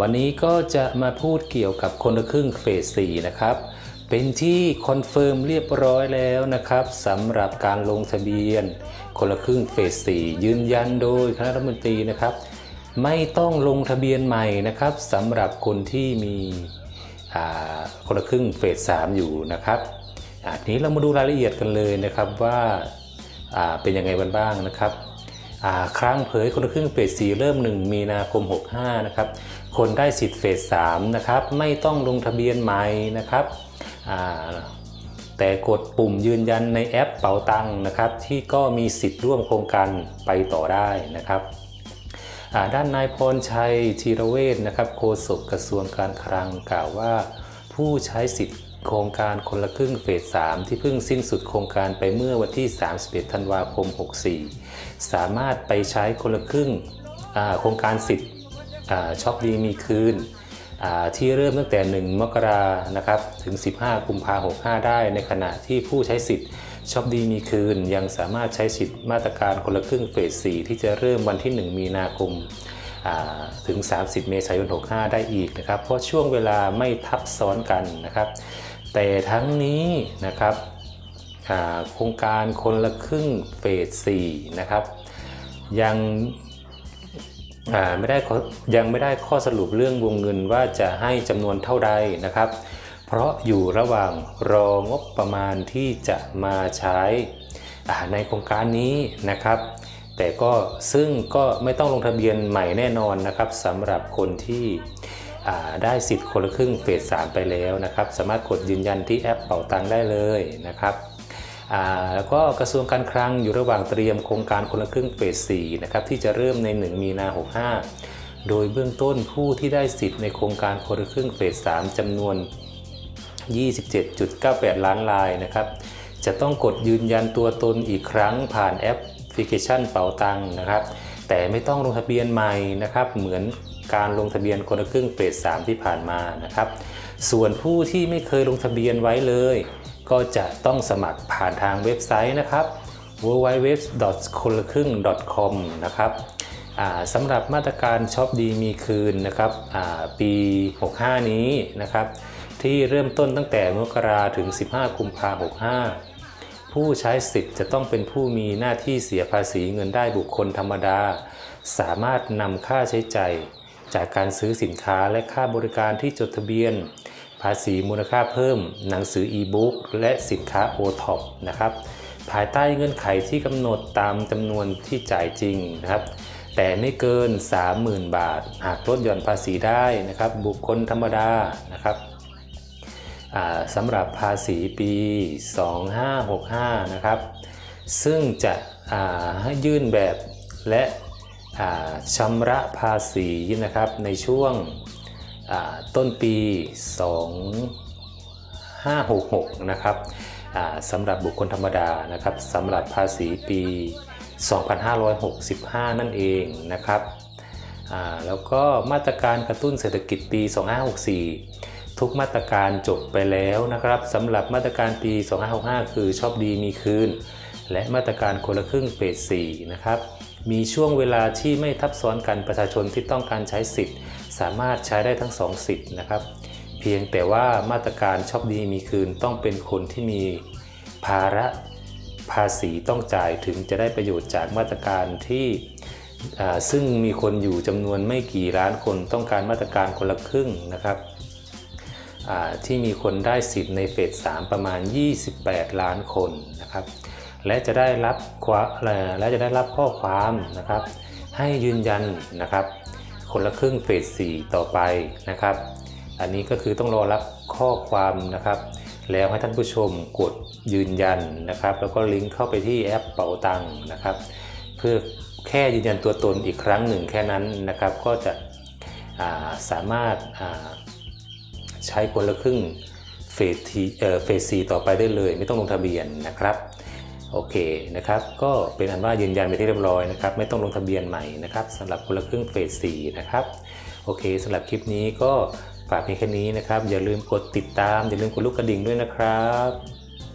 วันนี้ก็จะมาพูดเกี่ยวกับคนละครึ่งเฟส 4 นะครับ เป็นที่คอนเฟิร์มเรียบร้อยแล้วนะครับสำหรับการลงทะเบียน คนละครึ่งเฟส 4 ยืนยันโดยคณะรัฐมนตรีนะครับ ไม่ต้องลงทะเบียนใหม่นะครับสำหรับคนที่มีคนละครึ่งเฟส 3 อยู่นะครับทีนี้เรามาดูรายละเอียดกันเลยนะครับว่าเป็นยังไงบ้างนะครับ ครั้งเผยคนละครึ่งเฟส4เริ่ม 1 มีนาคม 65 นะครับ คนได้สิทธิ์เฟส3นะครับ ไม่ต้องลงทะเบียนใหม่นะครับ แต่กดปุ่มยืนยันในแอปเป๋าตังค์นะครับ ที่ก็มีสิทธิ์ร่วมโครงการไปต่อได้นะครับด้านนายพรชัยธีรเวชนะครับโฆษกกระทรวงการคลังกล่าวว่า ผู้ใช้สิทธิ์ โครงการคนละครึ่งเฟส 3 ที่เพิ่งสิ้นสุดโครงการไปเมื่อวันที่ 31 ธันวาคม 64 สามารถไปใช้คนละครึ่งโครงการสิทธิ์ช็อปดีมีคืนที่เริ่มตั้งแต่ 1 มกรานะครับถึง 15 กุมภาพันธ์65 ได้ในขณะที่ผู้ใช้สิทธิ์ช็อปดีมีคืน ยังสามารถใช้สิทธิ์มาตรการคนละครึ่งเฟส 4 ที่จะเริ่มวันที่ 1 มีนาคม ถึง 30 เมษายน 65 ได้อีกนะครับ เพราะช่วงเวลาไม่ทับซ้อนกันนะครับ แต่ทั้งนี้นะครับโครงการคนละครึ่งเฟส 4 นะครับ ยังไม่ได้ยังไม่ได้ข้อสรุปเรื่องวงเงินว่าจะให้จำนวนเท่าใดนะครับ เพราะอยู่ระหว่างรองบประมาณที่จะมาใช้ในโครงการนี้นะครับ แต่ก็ซึ่งก็ไม่ต้องลงทะเบียนใหม่แน่นอนนะครับสำหรับคนที่ได้สิทธิ์คนละครึ่งเฟส3ไปแล้วนะครับ สามารถกดยืนยันที่แอปเป่าตังได้เลยนะครับแล้วก็กระทรวงการคลังอยู่ระหว่างเตรียมโครงการคนละครึ่งเฟส4นะครับที่จะเริ่มใน 1 มีนา 65 โดยเบื้องต้นผู้ที่ได้สิทธิ์ในโครงการคนละครึ่งเฟส3จำนวน 27.98 ล้านลายนะครับ จะต้องกดยืนยันตัวตนอีกครั้งผ่านแอปพลิเคชันเป๋าตังนะครับ แต่ไม่ต้องลงทะเบียนใหม่นะครับ เหมือนการลงทะเบียนคนละครึ่งเฟส3ที่ผ่านมานะครับ ส่วนผู้ที่ไม่เคยลงทะเบียนไว้เลย ก็จะต้องสมัครผ่านทางเว็บไซต์นะครับ www. คนละครึ่ง .com นะครับสำหรับมาตรการช็อปดีมีคืนนะครับปี 65 นี้นะครับ ที่เริ่มต้นตั้งแต่มกราถึง 15กุมภา65 ผู้ใช้สิทธิ์จะต้องเป็นผู้มีหน้าที่เสียภาษีเงินได้บุคคลธรรมดา สามารถนำค่าใช้จ่ายจากการซื้อสินค้าและค่าบริการที่จดทะเบียน ภาษีมูลค่าเพิ่ม หนังสืออีบุ๊กและสินค้าโอท็อปนะครับภายใต้เงื่อนไขที่กำหนดตามจำนวนที่จ่ายจริงนะครับ แต่ไม่เกิน 30,000 บาท หากลดหย่อนภาษีได้นะครับ บุคคลธรรมดานะครับ สำหรับภาษีปี 2565 นะครับ ซึ่งจะให้ยื่นแบบและชำระภาษีนะครับในช่วงต้นปี 2566 นะครับสำหรับบุคคลธรรมดานะครับสำหรับภาษีปี 2565 นั่นเองนะครับแล้วก็มาตรการกระตุ้นเศรษฐกิจปี 2564 ทุกมาตรการจบไปแล้วนะครับสำหรับมาตรการปี 2565 คือชอบดีมีคืน และมาตรการคนละครึ่งเฟส4นะครับมีช่วงเวลาที่ไม่ทับซ้อนกันประชาชนที่ต้องการใช้สิทธิ์ สามารถใช้ได้ทั้ง 2 สิทธิ์นะครับ เพียงแต่ว่ามาตรการชอบดีมีคืนต้องเป็นคนที่มีภาระภาษีต้องจ่ายถึงจะได้ประโยชน์จากมาตรการที่ซึ่งมีคนอยู่จำนวนไม่กี่ล้านคนต้องการมาตรการคนละครึ่งนะครับ ที่มีคนได้สิทธิ์ในเฟส3ประมาณ 28 ล้านคนนะครับ และจะได้รับควาและจะได้รับข้อความนะครับ ให้ยืนยันนะครับ คนละครึ่งเฟส4ต่อไปนะครับ อันนี้ก็คือต้องรอรับข้อความนะครับ แล้วให้ท่านผู้ชมกดยืนยันนะครับ แล้วก็ลิงก์เข้าไปที่แอปเป๋าตังค์นะครับ เพื่อแค่ยืนยันตัวตนอีกครั้งหนึ่งแค่นั้นนะครับ ก็จะาสามารถา ใช้คนละครึ่งเฟสทีเฟสซีต่อไปได้เลย ไม่ต้องลงทะเบียนนะครับโอเคนะครับก็เป็นอันว่ายืนยันไปที่เรียบร้อยนะครับไม่ต้องลงทะเบียนใหม่นะครับสำหรับคนละครึ่งเฟสซีนะครับโอเคสำหรับคลิปนี้ก็ฝากเพียงแค่นี้นะครับ อย่าลืมกดติดตาม อย่าลืมกดลูกกระดิ่งด้วยนะครับ